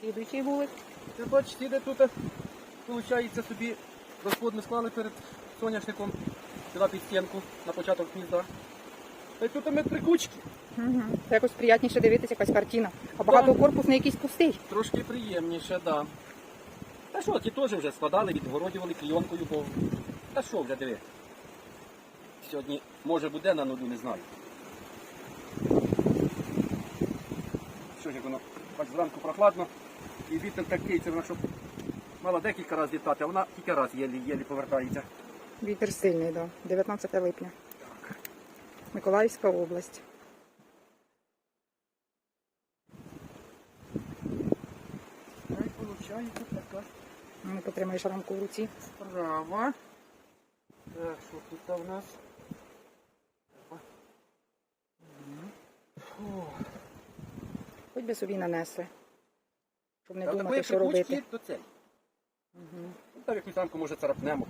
Слідуючий вулик. Ти бачите, де тут, виходить, собі розплод ми склали перед соняшником, сюди під стінку, на початок гнізда. Та й тут ми три кучки. Угу. Це якось приятніше дивитися, якась картина. А багатокорпусний якийсь пустий. Трошки приємніше, так. Да. Та що, ті теж вже складали, відгородювали клійонкою, бо. Та що вже диви. Сьогодні може буде на нулю, не знаю. Так зранку прохладно. І вітер такий, це вона щоб мала декілька разів літати, а вона тільки раз єлі-єлі повертається. Вітер сильний, да. 19 липня. Миколаївська область. Та й виходить така Ну, Потримаєш рамку в руці. справа. Так, що тут у нас? Хоч би собі нанесли. Щоб не думати, що робити. Угу. Ну, Так як ми самку може царапнемо.